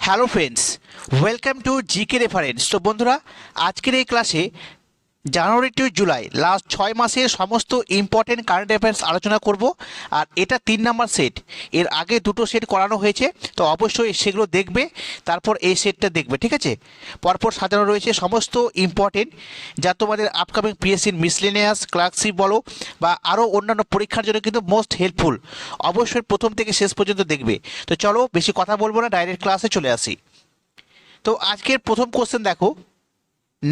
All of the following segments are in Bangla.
Hello friends welcome to GK reference তো বন্ধুরা আজকের এই ক্লাসে জানুয়ারি টু জুলাই লাস্ট ছয় মাসের সমস্ত ইম্পর্টেন্ট কারেন্ট অ্যাফেয়ার্স আলোচনা করব, আর এটা তিন নাম্বার সেট এর আগে দুটো সেট করানো হয়েছে, তো অবশ্যই সেগুলো দেখবে, তারপর এই সেটটা দেখবে, ঠিক আছে? পরপর সাজানো রয়েছে সমস্ত ইম্পর্টেন্ট যা তোমাদের আপকামিং পিএসসির মিসলেনিয়াস ক্লার্কশিপ বলো, বা আরও অন্যান্য পরীক্ষার জন্য কিন্তু মোস্ট হেল্পফুল অবশ্যই প্রথম থেকে শেষ পর্যন্ত দেখবে। তো চলো, বেশি কথা বলব না ডাইরেক্ট ক্লাসে চলে আসি। তো আজকের প্রথম কোশ্চেন দেখো।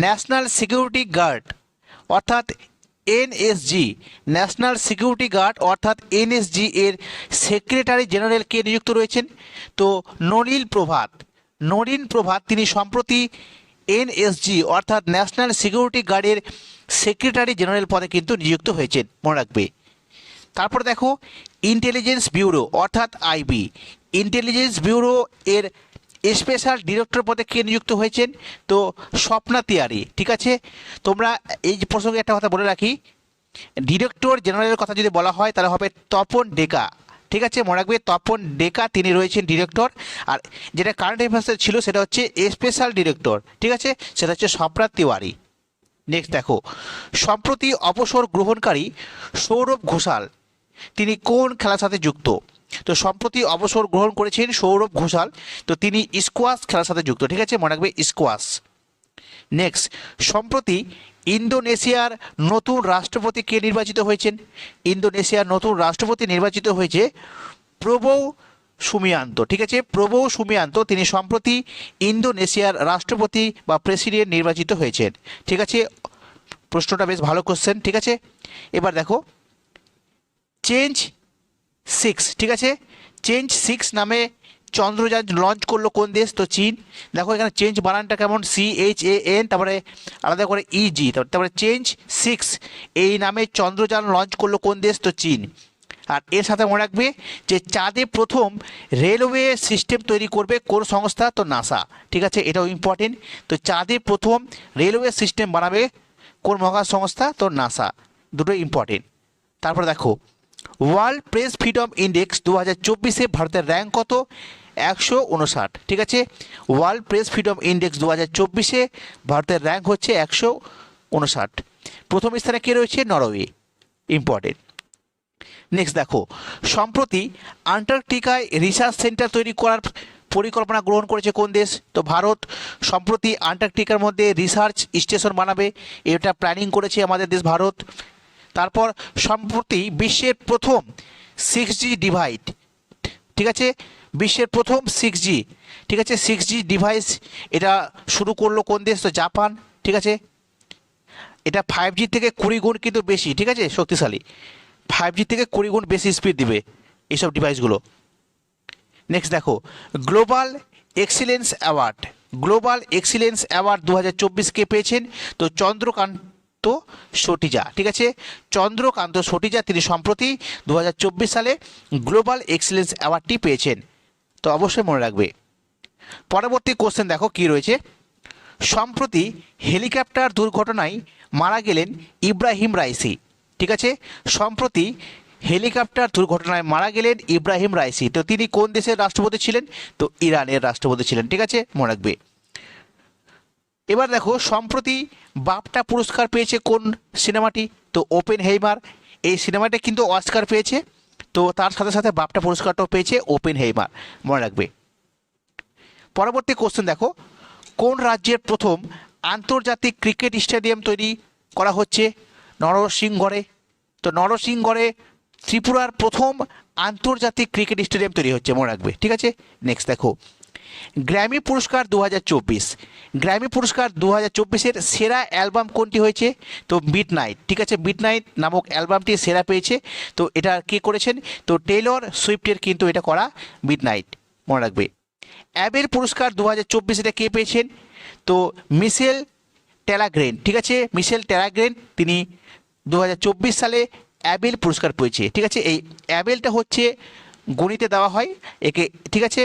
ন্যাশনাল সিকিউরিটি গার্ড, অর্থাৎ এনএসজি। ন্যাশনাল সিকিউরিটি গার্ড, অর্থাৎ এনএসজি এর সেক্রেটারি জেনারেল কে নিযুক্ত রয়েছেন? তো নলিল প্রভাত, নলিন প্রভাত, তিনি সম্প্রতি এনএসজি, অর্থাৎ ন্যাশনাল সিকিউরিটি গার্ডের সেক্রেটারি জেনারেল পদে কিন্তু নিযুক্ত হয়েছেন। মনে রাখবে। তারপর দেখো, ইন্টেলিজেন্স ব্যুরো, অর্থাৎ আইবি। ইন্টেলিজেন্স ব্যুরো এর স্পেশাল ডিরেক্টর পদে কে নিযুক্ত হয়েছেন? তো স্বপ্না তিয়ারি ঠিক আছে? তোমরা এই প্রসঙ্গে একটা কথা বলে রাখি। ডিরেক্টর জেনারেলের কথা যদি বলা হয়, তাহলে হবে তপন ডেকা। ঠিক আছে, মনে রাখবে, তপন ডেকা তিনি রয়েছেন ডিরেক্টর আর যেটা কারেন্ট অ্যাফেয়ার্সের ছিল, সেটা হচ্ছে স্পেশাল ডিরেক্টর ঠিক আছে? সেটা হচ্ছে স্বপ্না তিওয়ারি। নেক্সট দেখো, সম্প্রতি অবসর গ্রহণকারী সৌরভ ঘোষাল, তিনি কোন খেলার সাথে যুক্ত? তো সম্প্রতি অবসর গ্রহণ করেছেন সৌরভ ঘোষাল। তো তিনি স্কোয়াশ খেলার সাথে যুক্ত, ঠিক আছে? মনে রাখবে স্কোয়াশ। নেক্সট সম্প্রতি ইন্দোনেশিয়ার নতুন রাষ্ট্রপতি কে নির্বাচিত হয়েছেন? ইন্দোনেশিয়ার নতুন রাষ্ট্রপতি নির্বাচিত হয়েছে প্রবৌ সুমিয়ান্ত, ঠিক আছে? প্রবৌ সুমিয়ান্ত, তিনি সম্প্রতি ইন্দোনেশিয়ার রাষ্ট্রপতি বা প্রেসিডেন্ট নির্বাচিত হয়েছেন, ঠিক আছে? প্রশ্নটা বেশ ভালো কোশ্চেন ঠিক আছে? এবার দেখো চেঞ্জ সিক্স ঠিক আছে? চেঞ্জ সিক্স নামে চন্দ্রযান লঞ্চ করল কোন দেশ? তো চীন। দেখো এখানে চেঞ্জ বানানটা কেমন? সি এইচ এ এন তারপরে আলাদা করে ইজি তারপরে চেঞ্জ সিক্স এই নামে চন্দ্রযান লঞ্চ করল কোন দেশ? তো চীন। আর এর সাথে মনে রাখবে যে চাঁদে প্রথম রেলওয়ে সিস্টেম তৈরি করবে কোন সংস্থা? তো নাসা ঠিক আছে? এটাও ইম্পর্টেন্ট তো চাঁদে প্রথম রেলওয়ে সিস্টেম বানাবে কোন মহাকাশ সংস্থা তো নাসা দুটো ইম্পর্টেন্ট তারপরে দেখো ওয়ার্ল্ড প্রেস ফ্রিডম ইন্ডেক্স দু হাজার চব্বিশে ভারতের র্যাঙ্ক কত? একশো উনষাট। ঠিক আছে? ওয়ার্ল্ড প্রেস ফ্রিডম ইন্ডেক্স দু হাজার চব্বিশে ভারতের র্যাঙ্ক হচ্ছে একশো উনষাট। প্রথম স্থানে কে রয়েছে? নরওয়ে। ইম্পর্টেন্ট নেক্সট দেখো, সম্প্রতি আন্টার্কটিকায় রিসার্চ সেন্টার তৈরি করার পরিকল্পনা গ্রহণ করেছে কোন দেশ? তো ভারত সম্প্রতি আন্টার্কটিকার মধ্যে রিসার্চ স্টেশন বানাবে। এটা প্ল্যানিং করেছে আমাদের দেশ ভারত। তারপর সম্প্রতি বিশ্বের প্রথম সিক্স জি ডিভাইড ঠিক আছে? বিশ্বের প্রথম সিক্স জি ঠিক আছে? সিক্স জি ডিভাইস এটা শুরু করল কোন দেশ? তো জাপান, ঠিক আছে? এটা ফাইভ জি থেকে কুড়ি গুণ কিন্তু বেশি, ঠিক আছে? শক্তিশালী। ফাইভ জি থেকে কুড়ি গুণ বেশি স্পিড দিবে এইসব ডিভাইসগুলো নেক্সট দেখো global excellence award global excellence award দু হাজার চব্বিশকে পেয়েছেন। তো চন্দ্রকান্ত সটিজা, ঠিক আছে? চন্দ্রকান্ত সটিজা, তিনি সম্প্রতি দু হাজার চব্বিশ সালে গ্লোবাল এক্সিলেন্স অ্যাওয়ার্ডটি পেয়েছেন। তো অবশ্যই মনে রাখবে। পরবর্তী কোশ্চেন দেখো কি রয়েছে। সম্প্রতি হেলিকপ্টার দুর্ঘটনায় মারা গেলেন ইব্রাহিম রাইসি, ঠিক আছে? সম্প্রতি হেলিকপ্টার দুর্ঘটনায় মারা গেলেন ইব্রাহিম রাইসি। তো তিনি কোন দেশের রাষ্ট্রপতি ছিলেন? তো ইরানের রাষ্ট্রপতি ছিলেন, ঠিক আছে? মনে রাখবে। এবার দেখো, সম্প্রতি বাপটা পুরস্কার পেয়েছে কোন সিনেমাটি? তো ওপেন হেইমার এই সিনেমাটা কিন্তু অস্কার পেয়েছে। তো তার সাথে সাথে বাপটা পুরস্কারটাও পেয়েছে ওপেন হেইমার মনে রাখবে। পরবর্তী কোশ্চেন দেখো, কোন রাজ্যের প্রথম আন্তর্জাতিক ক্রিকেট স্টেডিয়াম তৈরি করা হচ্ছে? নরসিংগড়ে তো নরসিংগড়ে ত্রিপুরার প্রথম আন্তর্জাতিক ক্রিকেট স্টেডিয়াম তৈরি হচ্ছে, মনে রাখবে। ঠিক আছে? নেক্সট দেখো। গ্র্যামি পুরস্কার দু হাজার চব্বিশ। গ্র্যামি পুরস্কার দু হাজার সেরা অ্যালবাম কোনটি হয়েছে? তো মিড নাইট ঠিক আছে? মিড নাইট নামক অ্যালবামটি সেরা পেয়েছে। তো এটা কে করেছেন? তো টেলর সুইফটের কিন্তু এটা করা মিড নাইট মনে রাখবে। অ্যাবেল পুরস্কার দু হাজার চব্বিশ এটা কে পেয়েছেন? তো মিশেল টেলাগ্রেন ঠিক আছে? মিশেল টেলাগ্রেন তিনি দু হাজার চব্বিশ সালে অ্যাবেল পুরস্কার পেয়েছে, ঠিক আছে? এই অ্যাবেলটা হচ্ছে গণিতে দেওয়া হয়, একে, ঠিক আছে?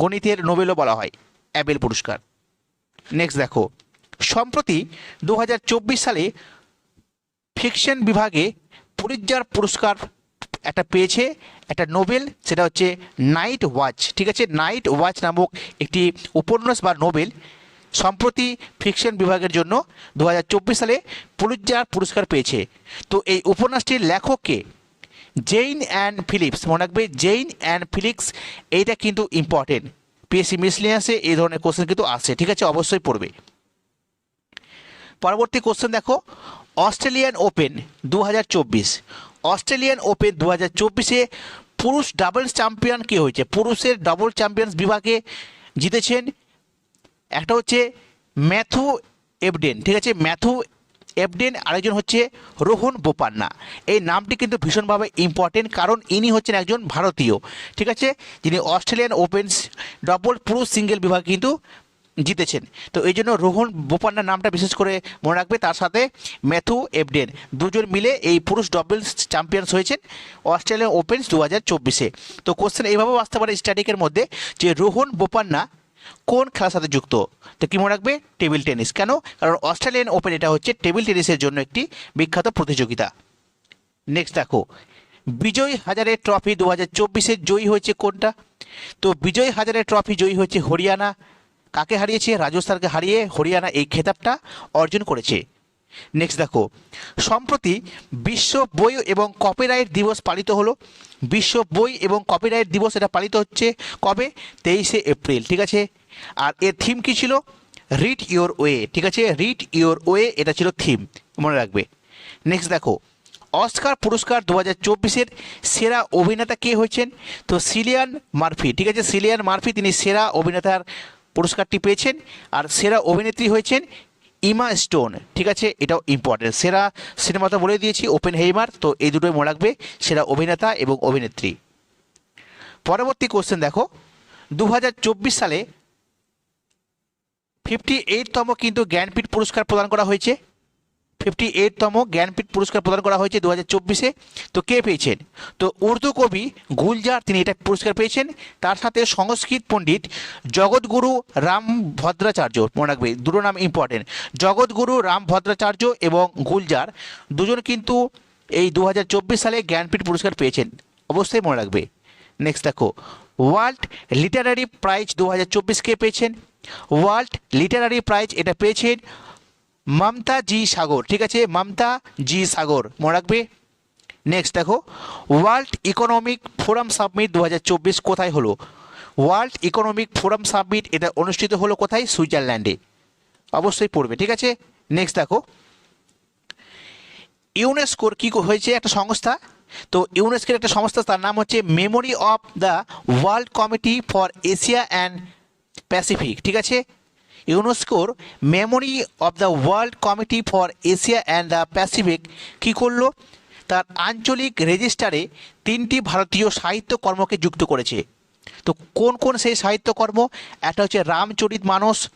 গণিতের নোবেলও বলা হয়, অ্যাবেল পুরস্কার। নেক্সট দেখো, সম্প্রতি দু হাজার চব্বিশ সালে ফিকশন বিভাগে পুলিৎজার পুরস্কার একটা পেয়েছে, একটা নোবেল, সেটা হচ্ছে নাইট ওয়াচ, ঠিক আছে? নাইট ওয়াচ নামক একটি উপন্যাস বা নোবেল সম্প্রতি ফিকশন বিভাগের জন্য দু হাজার চব্বিশ সালে পুলিৎজার পুরস্কার পেয়েছে। তো এই উপন্যাসটির লেখককে জেইন অ্যান্ড ফিলিপস মনে রাখবে জেইন অ্যান্ড ফিলিক্স এইটা কিন্তু ইম্পর্টেন্ট পিএসসি মিসলিয়াসে এই ধরনের কোশ্চেন কিন্তু আসে ঠিক আছে? অবশ্যই পড়বে। পরবর্তী কোশ্চেন দেখো অস্ট্রেলিয়ান ওপেন দু হাজার চব্বিশ। অস্ট্রেলিয়ান ওপেন দু হাজার চব্বিশে পুরুষ ডাবলস চ্যাম্পিয়ন কে হয়েছে? পুরুষের ডাবল চ্যাম্পিয়ন্স বিভাগে জিতেছেন একটা হচ্ছে ম্যাথু এবডেন ঠিক আছে? ম্যাথু এবডেন আরেকজন হচ্ছে রোহন বোপান্না। এই নামটি কিন্তু ভীষণভাবে ইম্পর্টেন্ট কারণ ইনি হচ্ছেন একজন ভারতীয়। ঠিক আছে? যিনি অস্ট্রেলিয়ান ওপেন্স ডবল পুরুষ সিঙ্গেল বিভাগ কিন্তু জিতেছেন। তো এই জন্য রোহন বোপান্নার নামটা বিশেষ করে মনে রাখবে। তার সাথে ম্যাথু এবডেন দুজন মিলে এই পুরুষ ডবলস চ্যাম্পিয়ন্স হয়েছেন অস্ট্রেলিয়ান ওপেন্স দু হাজার চব্বিশে। তো কোশ্চেন এইভাবেও আসতে পারে স্ট্যাটিকের মধ্যে যে রোহন বোপান্না কোন খেলার সাথে যুক্ত? তো কি মনে রাখবে? Table tennis. কেন? কারণ অস্ট্রেলিয়ান ওপেন এটা হচ্ছে টেবিল টেনিসের জন্য একটি বিখ্যাত প্রতিযোগিতা। নেক্সট দেখো। বিজয় হাজারে ট্রফি দু হাজার চব্বিশের জয়ী হয়েছে কোনটা? তো বিজয় হাজারে ট্রফি জয়ী হয়েছে হরিয়ানা। কাকে হারিয়েছে? রাজস্থানকে হারিয়ে হরিয়ানা এই খেতাবটা অর্জন করেছে। নেক্সট দেখো, সম্প্রতি বিশ্ব বই এবং কপিরাইট দিবস পালিত হলো। বিশ্ব বই এবং কপিরাইট দিবস এটা পালিত হচ্ছে কবে? তেইশে এপ্রিল, ঠিক আছে? আর এর থিম কী ছিল? রিড ইওর ওয়ে ঠিক আছে? রিড ইওর ওয়ে এটা ছিল থিম মনে রাখবে। নেক্সট দেখো অস্কার পুরস্কার দু হাজার চব্বিশের সেরা অভিনেতা কে হয়েছেন? তো সিলিয়ান মার্ফি ঠিক আছে? সিলিয়ান মার্ফি তিনি সেরা অভিনেতার পুরস্কারটি পেয়েছেন। আর সেরা অভিনেত্রী হয়েছেন ইমা স্টোন ঠিক আছে? এটাও ইম্পর্টেন্ট সেরা সিনেমা তো বলে দিয়েছি ওপেন হেইমার তো এই দুটোই মনে রাখবে, সেরা অভিনেতা এবং অভিনেত্রী। পরবর্তী কোশ্চেন দেখো। দু হাজার চব্বিশ সালে ফিফটি এইটতম কিন্তু জ্ঞানপীঠ পুরস্কার প্রদান করা হয়েছে। ফিফটি এইটতম জ্ঞানপীঠ পুরস্কার প্রদান করা হয়েছে দু হাজার চব্বিশে। তো কে পেয়েছেন? তো উর্দু কবি গুলজার, তিনি এটা পুরস্কার পেয়েছেন। তার সাথে সংস্কৃত পণ্ডিত জগৎগুরু রাম ভদ্রাচার্য, মনে রাখবে, দুটো নাম ইম্পর্টেন্ট জগৎগুরু রাম ভদ্রাচার্য এবং গুলজার দুজন কিন্তু এই দু হাজার চব্বিশ সালে জ্ঞানপীঠ পুরস্কার পেয়েছেন। অবশ্যই মনে রাখবে। নেক্সট দেখো ওয়ার্ল্ড লিটারারি প্রাইজ দু হাজার চব্বিশ কে পেয়েছেন? ওয়ার্ল্ড লিটারারি প্রাইজ এটা পেয়েছেন মমতা জি সাগর, ঠিক আছে? মমতা জি সাগর, মনে রাখবে? নেক্সট দেখো ওয়ার্ল্ড ইকোনমিক ফোরাম সাবমিট দু হাজার চব্বিশ কোথায় হলো? ওয়ার্ল্ড ইকোনমিক ফোরাম সাবমিট এটা অনুষ্ঠিত হলো কোথায়? সুইজারল্যান্ডে। অবশ্যই পড়বে, ঠিক আছে? নেক্সট দেখো ইউনেস্কোর কী হয়েছে একটা সংস্থা? তো ইউনেস্কোর একটা সংস্থা, তার নাম হচ্ছে memory of the world committee for Asia and Pacific ঠিক আছে? ইউনেস্কোর memory of the world committee for Asia and the Pacific কী করল? তার আঞ্চলিক রেজিস্টারে তিনটি ভারতীয় সাহিত্যকর্মকে যুক্ত করেছে। তো কোন কোন সেই সাহিত্যকর্ম একটা হচ্ছে রামচরিত মানস,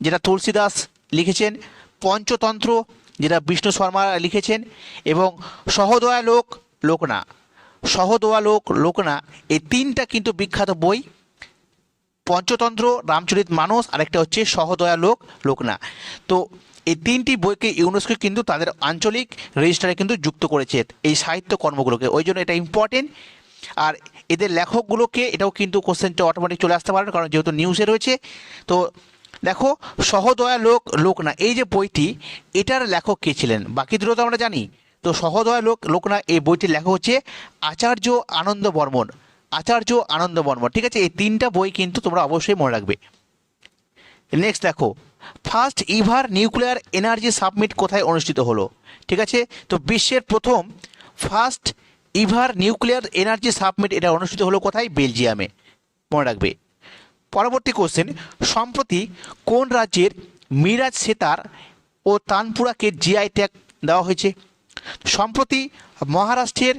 যেটা তুলসীদাস লিখেছেন, পঞ্চতন্ত্র, যেটা বিষ্ণু শর্মা লিখেছেন, এবং সহদয়া লোক, লোকনা। সহদয়া লোক, লোকনা, এই তিনটা কিন্তু বিখ্যাত বই পঞ্চতন্ত্র, রামচরিত মানস, আরেকটা হচ্ছে সহদয়া লোক লোকনা তো এই তিনটি বইকে ইউনেস্কো কিন্তু তাদের আঞ্চলিক রেজিস্টারে কিন্তু যুক্ত করেছে এই সাহিত্য কর্মগুলোকে। ওই জন্য এটা ইম্পর্টেন্ট আর এদের লেখকগুলোকে এটাও কিন্তু কোশ্চেনটা অটোমেটিক চলে আসতে পারে, কারণ যেহেতু নিউজে রয়েছে। তো দেখো, সহদয়া লোক লোকনা এই যে বইটি, এটার লেখক কে ছিলেন? বাকি দুটো তো আমরা জানি। তো সহদয়া লোক লোকনা এই বইটির লেখক হচ্ছে আচার্য আনন্দ বর্মন। আচার্য আনন্দ বর্মন ঠিক আছে? এই তিনটা বই কিন্তু তোমরা অবশ্যই মনে রাখবে। নেক্সট দেখো first ever nuclear energy summit কোথায় অনুষ্ঠিত হলো? ঠিক আছে? তো বিশ্বের প্রথম first ever nuclear energy summit এটা অনুষ্ঠিত হলো কোথায়? বেলজিয়ামে। মনে রাখবে। পরবর্তী কোশ্চেন সম্প্রতি কোন রাজ্যের মিরাজ সেতার ও তানপুরাকে জিআই ট্যাগ দেওয়া হয়েছে? সম্প্রতি মহারাষ্ট্রের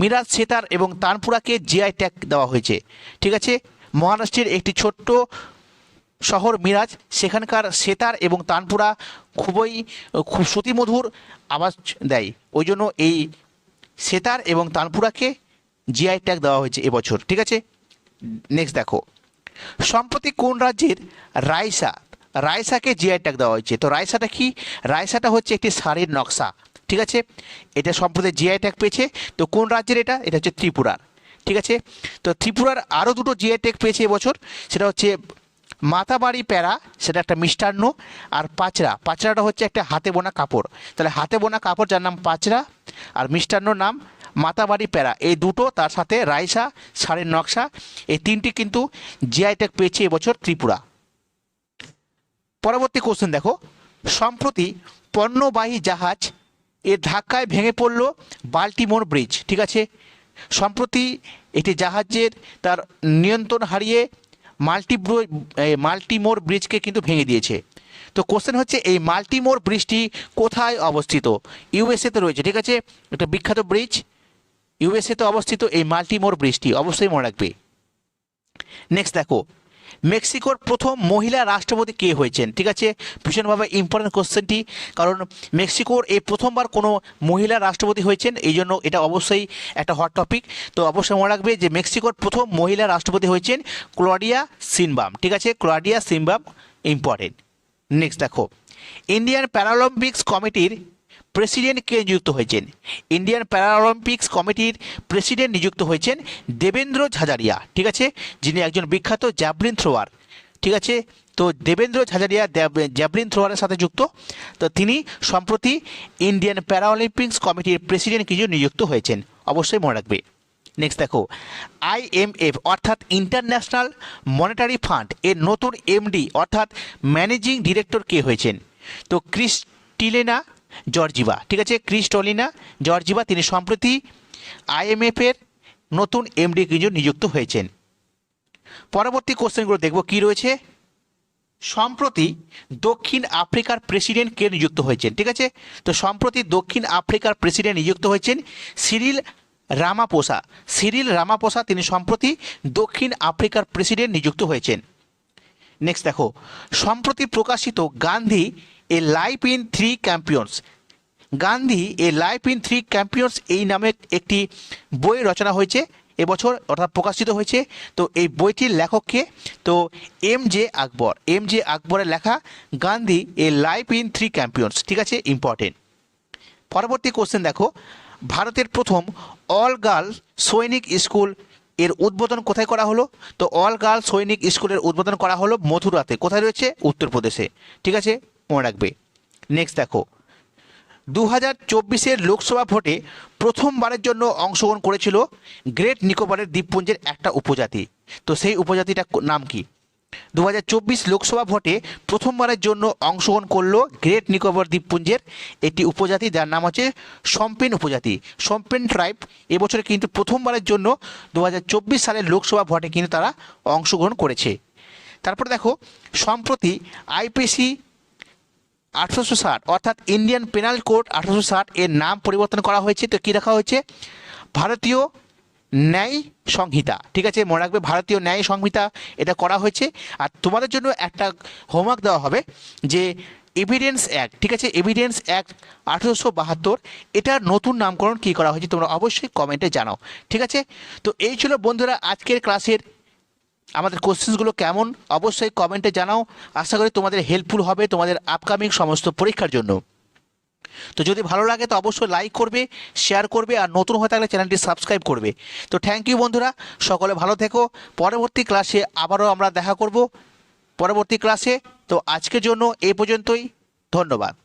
মিরাজ সেতার এবং তানপুরাকে জিআই ট্যাগ দেওয়া হয়েছে। ঠিক আছে? মহারাষ্ট্রের একটি ছোট্ট শহর মিরাজ, সেখানকার সেতার এবং তানপুরা খুবই, খুব শ্রুতিমধুর আওয়াজ দেয়। ওই জন্য এই সেতার এবং তানপুরাকে জিআই ট্যাগ দেওয়া হয়েছে এবছর। ঠিক আছে? নেক্সট দেখো। সম্প্রতি কোন রাজ্যের রাইসা, রাইসাকে জিআই ট্যাগ দেওয়া হয়েছে? তো রাইসাটা কি? রাইসাটা হচ্ছে একটি শাড়ির নকশা। ঠিক আছে? এটা সম্প্রতি জিআই ট্যাগ পেয়েছে। তো কোন রাজ্যের এটা? এটা হচ্ছে ত্রিপুরার ঠিক আছে? তো ত্রিপুরার আরও দুটো জিআই ট্যাগ পেয়েছে এবছর। সেটা হচ্ছে মাতাবাড়ি প্যারা, সেটা একটা মিষ্টান্ন, আর পাচরা। পাচরাটা হচ্ছে একটা হাতে বোনা কাপড়। তাহলে হাতে বোনা কাপড়, যার নাম পাচরা, আর মিষ্টান্নর নাম মাতাবাড়ি প্যারা। এই দুটো, তার সাথে রাইসা শাড়ির নকশা, এই তিনটি কিন্তু জিআই ট্যাগ পেয়েছে এবছর ত্রিপুরা। পরবর্তী কোশ্চেন দেখো। সম্প্রতি পণ্যবাহী জাহাজ এর ধাক্কায় ভেঙে পড়ল বাল্টিমোর ব্রিজ, ঠিক আছে? সম্প্রতি একটি জাহাজের তার নিয়ন্ত্রণ হারিয়ে মাল্টি মাল্টিমোর ব্রিজকে কিন্তু ভেঙে দিয়েছে। তো কোশ্চেন হচ্ছে, এই মাল্টিমোর ব্রিজটি কোথায় অবস্থিত? ইউএসএতে রয়েছে, ঠিক আছে? একটা বিখ্যাত ব্রিজ। ইউএসএতে অবস্থিত এই মাল্টিমোর ব্রিজটি অবশ্যই মনে রাখবে। নেক্সট দেখো মেক্সিকোর প্রথম মহিলা রাষ্ট্রপতি কে হয়েছেন? ঠিক আছে? ভীষণভাবে ইম্পর্টেন্ট কোশ্চেনটি কারণ মেক্সিকোর এই প্রথমবার কোনো মহিলা রাষ্ট্রপতি হয়েছেন, এই জন্য এটা অবশ্যই একটা হট টপিক তো অবশ্যই মনে রাখবে যে মেক্সিকোর প্রথম মহিলা রাষ্ট্রপতি হয়েছেন ক্লোডিয়া সিনবাম। ঠিক আছে? ক্লোডিয়া সিনবাম ইম্পর্টেন্ট নেক্সট দেখো। ইন্ডিয়ান প্যারালম্পিক্স কমিটির প্রেসিডেন্ট কে নিযুক্ত হয়েছেন? ইন্ডিয়ান প্যারাঅলিম্পিক্স কমিটির প্রেসিডেন্ট নিযুক্ত হয়েছেন দেবেন্দ্র ঝাঝারিয়া ঠিক আছে? যিনি একজন বিখ্যাত জ্যাভলিন থ্রোয়ার, ঠিক আছে? তো দেবেন্দ্র দ্যাব- জ্যাভলিন থ্রোয়ারের সাথে যুক্ত। তো তিনি সম্প্রতি ইন্ডিয়ান প্যারাঅলিম্পিক্স কমিটির প্রেসিডেন্ট কিছু নিযুক্ত হয়েছেন। অবশ্যই মনে রাখবে। নেক্সট দেখো আইএমএফ অর্থাৎ ইন্টারন্যাশনাল মনিটারি ফান্ড, এর নতুন এমডি, অর্থাৎ ম্যানেজিং ডিরেক্টর কে হয়েছেন? তো ক্রিস্টিলেনা জর্জিবা, ঠিক আছে? ক্রিস্টলিনা জর্জিবা, তিনি সম্প্রতি আইএমএফের নতুন এমডি কিছু নিযুক্ত হয়েছেন। পরবর্তী কোশ্চেনগুলো দেখব, কি রয়েছে? সম্প্রতি দক্ষিণ আফ্রিকার প্রেসিডেন্ট কে নিযুক্ত হয়েছেন, ঠিক আছে? তো সম্প্রতি দক্ষিণ আফ্রিকার প্রেসিডেন্ট নিযুক্ত হয়েছেন সিরিল রামাপোসা। সিরিল রামাপোসা, তিনি সম্প্রতি দক্ষিণ আফ্রিকার প্রেসিডেন্ট নিযুক্ত হয়েছেন। নেক্সট দেখো, সম্প্রতি প্রকাশিত Gandhi a life in three champions Gandhi a life in three champions এই নামে একটি বই রচনা হয়েছে, এবছর অর্থাৎ প্রকাশিত হয়েছে। তো এই বইটির লেখককে তো M J Akbar. M J আকবরের লেখা Gandhi a life in three champions ঠিক আছে ইম্পর্টেন্ট পরবর্তী কোশ্চেন দেখো। ভারতের প্রথম অল গার্লস সৈনিক স্কুলের উদ্বোধন কোথায় করা হলো? তো অল গার্ল সৈনিক স্কুলের উদ্বোধন করা হলো মথুরাতে। কোথায় রয়েছে? উত্তরপ্রদেশে। ঠিক আছে মনে রাখবে। নেক্সট দেখো। দু হাজার চব্বিশের লোকসভা ভোটে প্রথমবারের জন্য অংশগ্রহণ করেছিল গ্রেট নিকোবরের দ্বীপপুঞ্জের একটা উপজাতি। তো সেই উপজাতিটার নাম কি? দু হাজার চব্বিশ লোকসভা ভোটে প্রথমবারের জন্য অংশগ্রহণ করল গ্রেট নিকোবর দ্বীপপুঞ্জের একটি উপজাতি, যার নাম হচ্ছে সম্পেন উপজাতি। সম্পেন ট্রাইব এবছরে কিন্তু প্রথমবারের জন্য দু হাজার চব্বিশ সালের লোকসভা ভোটে কিন্তু তারা অংশগ্রহণ করেছে। তারপরে দেখো, সম্প্রতি আইপিসি আঠারোশো ষাট, অর্থাৎ ইন্ডিয়ান পেনাল কোড আঠারোশো ষাট এর নাম পরিবর্তন করা হয়েছে। তো কী রাখা হয়েছে? ভারতীয় ন্যায় সংহিতা, ঠিক আছে? মনে রাখবে ভারতীয় ন্যায় সংহিতা এটা করা হয়েছে। আর তোমাদের জন্য একটা হোমওয়ার্ক দেওয়া হবে যে এভিডেন্স অ্যাক্ট ঠিক আছে? এভিডেন্স অ্যাক্ট আঠেরোশো বাহাত্তর, এটার নতুন নামকরণ কী করা হয়েছে তোমরা অবশ্যই কমেন্টে জানাও, ঠিক আছে? তো এই ছিল বন্ধুরা আজকের ক্লাসের আমাদের কোশ্চেন্সগুলো কেমন? অবশ্যই কমেন্টে জানাও। আশা করি তোমাদের হেল্পফুল হবে তোমাদের আপকামিং সমস্ত পরীক্ষার জন্য। তো যদি ভালো লাগে তো অবশ্যই লাইক করবে শেয়ার করবে আর নতুন হয়ে থাকলে চ্যানেলটি সাবস্ক্রাইব করবে। তো থ্যাংক ইউ বন্ধুরা, সকলে ভালো থেকো। পরবর্তী ক্লাসে আবারও আমরা দেখা করব। পরবর্তী ক্লাসে তো আজকের জন্য এই পর্যন্তই। ধন্যবাদ।